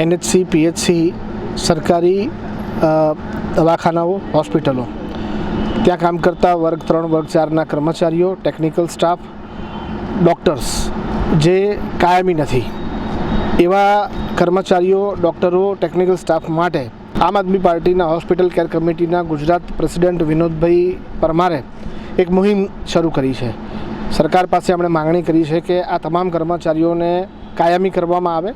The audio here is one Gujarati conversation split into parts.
એનએચસી, પીએચસી, સરકારી દવાખાનાઓ, હોસ્પિટલો. ત્યાં કામ કરતા વર્ગ ત્રણ, વર્ગ ચારના કર્મચારીઓ ટેકનિકલ સ્ટાફ ડૉક્ટર્સ જે કાયમી નથી. એવા કર્મચારીઓ ડૉક્ટરો ટેકનિકલ સ્ટાફ માટે આમ આદમી પાર્ટીના હોસ્પિટલ કેર કમિટીના ગુજરાત પ્રેસિડેન્ટ વિનોદભાઈ પરમારે એક મુહિમ શરૂ કરી છે. સરકાર પાસે આપણે માંગણી કરી છે કે આ તમામ કર્મચારીઓને કાયમી કરવામાં આવે.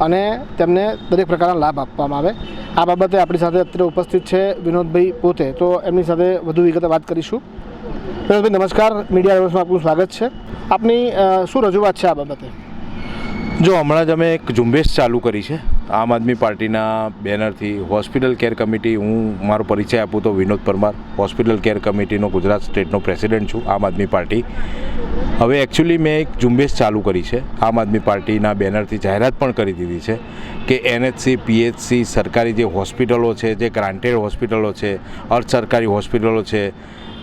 અને તેમને દરેક પ્રકારના લાભ આપવામાં આવે. આ બાબતે આપણી સાથે અત્યારે ઉપસ્થિત છે વિનોદભાઈ પોતે. તો એમની સાથે વધુ વિગતે વાત કરીશું. વિનોદભાઈ, નમસ્કાર. મીડિયા રિવર્સમાં આપનું સ્વાગત છે. આપની શું રજૂઆત છે આ બાબતે? જો, હમણાં જ અમે એક ઝુંબેશ ચાલુ કરી છે. આમ આદમી પાર્ટીના બેનરથી હોસ્પિટલ કેર કમિટી, હું મારો પરિચય આપું તો વિનોદ પરમાર, હોસ્પિટલ કેર કમિટીનો ગુજરાત સ્ટેટનો પ્રેસિડેન્ટ છું, આમ આદમી પાર્ટી. હવે એકચ્યુઅલી મેં એક ઝુંબેશ ચાલુ કરી છે. આમ આદમી પાર્ટીના બેનરથી જાહેરાત પણ કરી દીધી છે કે એનએચસી પીએચસી સરકારી જે હોસ્પિટલો છે, જે ગ્રાન્ટેડ હોસ્પિટલો છે, અર્ધ સરકારી હોસ્પિટલો છે,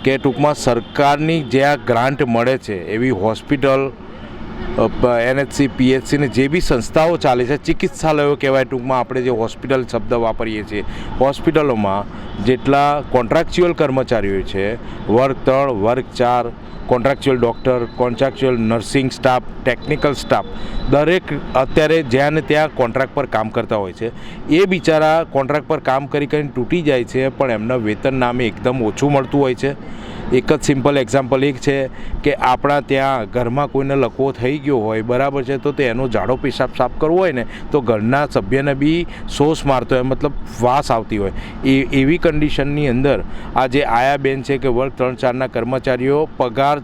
કે ટૂંકમાં સરકારની જ્યાં ગ્રાન્ટ મળે છે એવી હોસ્પિટલ એનએચસી પીએચસીને જે બી સંસ્થાઓ ચાલે છે, ચિકિત્સાલયો કહેવાય ટૂંકમાં આપણે જે હોસ્પિટલ શબ્દ વાપરીએ છીએ, હોસ્પિટલોમાં જેટલા કોન્ટ્રાક્ચ્યુઅલ કર્મચારીઓ છે વર્ગ ત્રણ વર્ગ ચાર contractual doctor, contractual nursing staff, technical staff, દરેક અત્યારે જ્યાં ને ત્યાં કોન્ટ્રાક્ટ પર કામ કરતા હોય છે. એ બિચારા કોન્ટ્રાક્ટ પર કામ કરી કરીને તૂટી જાય છે, પણ એમના વેતન નામે એકદમ ઓછું મળતું હોય છે. એક જ સિમ્પલ એક્ઝામ્પલ એક છે કે આપણા ત્યાં ઘરમાં કોઈને લકવો થઈ ગયો હોય, બરાબર છે, તો તેનો જાડો પેશાબ સાફ કરવો હોય ને, તો ઘરના સભ્યને બી સોસ મારતો હોય, મતલબ વાસ આવતી હોય. એ, એવી કન્ડિશનની અંદર આ જે આયા બેન છે કે વર્ગ ત્રણ ચારના કર્મચારીઓ પગાર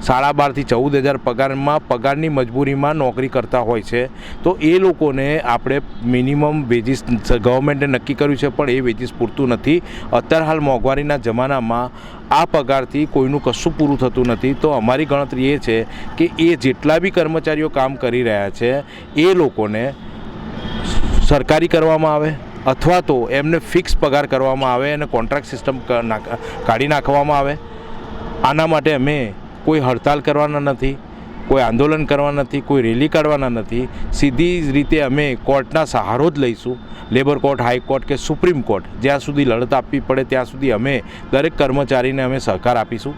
સાડા બારથી ચૌદ હજાર પગારમાં પગારની મજબૂરીમાં નોકરી કરતા હોય છે. તો એ લોકોને આપણે મિનિમમ વેજીસ ગવર્મેન્ટે નક્કી કર્યું છે, પણ એ વેજીસ પૂરતું નથી. અત્યાર હાલ મોંઘવારીના જમાનામાં આ પગારથી કોઈનું કશું પૂરું થતું નથી. તો અમારી ગણતરી એ છે કે એ જેટલા બી કર્મચારીઓ કામ કરી રહ્યા છે, એ લોકોને સરકારી કરવામાં આવે અથવા તો એમને ફિક્સ પગાર કરવામાં આવે અને કોન્ટ્રાક્ટ સિસ્ટમ કાઢી નાખવામાં આવે. આના માટે અમે કોઈ હડતાલ કરવાના નથી. કોઈ આંદોલન કરવા નથી, કોઈ રેલી કાઢવાના નથી, સીધી રીતે અમે કોર્ટના સહારો જ લઈશું. લેબર કોર્ટ હાઈકોર્ટ કે સુપ્રીમ કોર્ટ. જ્યાં સુધી લડત આપવી પડે, ત્યાં સુધી અમે દરેક કર્મચારીને અમે સહકાર આપીશું.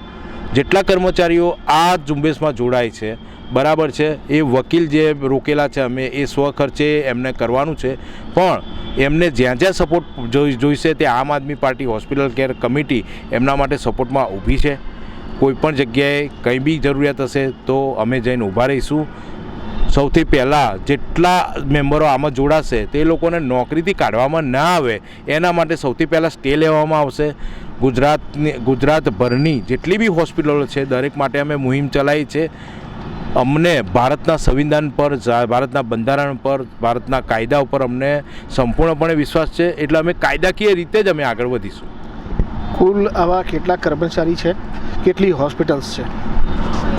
જેટલા કર્મચારીઓ આ ઝુંબેશમાં જોડાય છે, બરાબર છે, એ વકીલ જે રોકેલા છે અમે, એ સ્વખર્ચે એમને કરવાનું છે. પણ એમને જ્યાં જ્યાં સપોર્ટ જોઈ જોઈશે તે Aam Aadmi party hospital care committee એમના માટે સપોર્ટમાં ઊભી છે. કોઈ પણ જગ્યાએ કંઈ બી જરૂરિયાત હશે તો અમે જઈને ઊભા રહીશું. સૌથી પહેલાં જેટલા મેમ્બરો આમાં જોડાશે તે લોકોને નોકરીથી કાઢવામાં ના આવે. એના માટે સૌથી પહેલાં સ્ટે લેવામાં આવશે. ગુજરાતની, ગુજરાતભરની જેટલી બી હોસ્પિટલો છે, દરેક માટે અમે મુહિમ ચલાવી છે. અમને ભારતના સંવિધાન પર ભારતના બંધારણ પર, ભારતના કાયદા ઉપર અમને સંપૂર્ણપણે વિશ્વાસ છે. એટલે અમે કાયદાકીય રીતે જ અમે આગળ વધીશું. કુલ આવા કેટલા કર્મચારી છે? કેટલી હોસ્પિટલ્સ છે?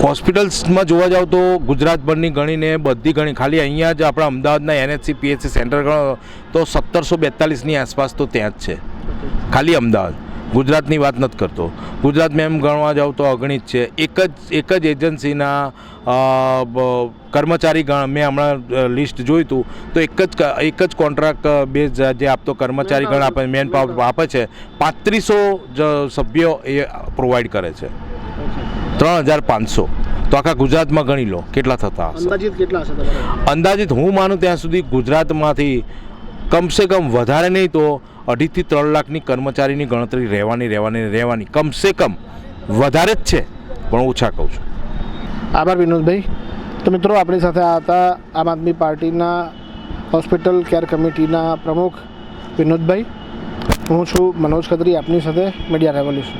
હોસ્પિટલ્સમાં જોવા જાવ તો ગુજરાતભરની ગણીને બધી ગણી. ખાલી અહીંયા જ આપણા અમદાવાદના એનએચસી પીએચસી સેન્ટર ગણો તો સત્તરસો બેતાલીસની આસપાસ તો ત્યાં જ છે. ખાલી અમદાવાદ. ગુજરાતની વાત નથી કરતો. ગુજરાતમાં એમ ગણવા જાવ તો અગણિત છે. એક જ એક જ એજન્સીના કર્મચારી ગણ મેં હમણાં લિસ્ટ જોયું હતું તો એક જ એક જ કોન્ટ્રાક્ટ બેઝ જે આપતો કર્મચારી ગણ આપે મેન પાવર આપે છે પાંત્રીસો જ સભ્યો એ પ્રોવાઈડ કરે છે. ત્રણ હજાર પાંચસો. તો આખા ગુજરાતમાં ગણી લો કેટલા થતા અંદાજિત કેટલા અંદાજિત હું માનું ત્યાં સુધી ગુજરાતમાંથી કમસે કમ વધારે નહીં તો અઢીથી ત્રણ લાખની કર્મચારીની ગણતરી રહેવાની રહેવાની રહેવાની. કમસે કમ વધારે જ છે, પણ ઓછા કહું છું. આભાર વિનોદભાઈ. તો મિત્રો, આપણી સાથે આ હતા આમ આદમી પાર્ટીના હોસ્પિટલ કેર કમિટીના પ્રમુખ વિનોદભાઈ. હું છું મનોજ ખત્રી, આપની સાથે મીડિયા રેવોલ્યુશન.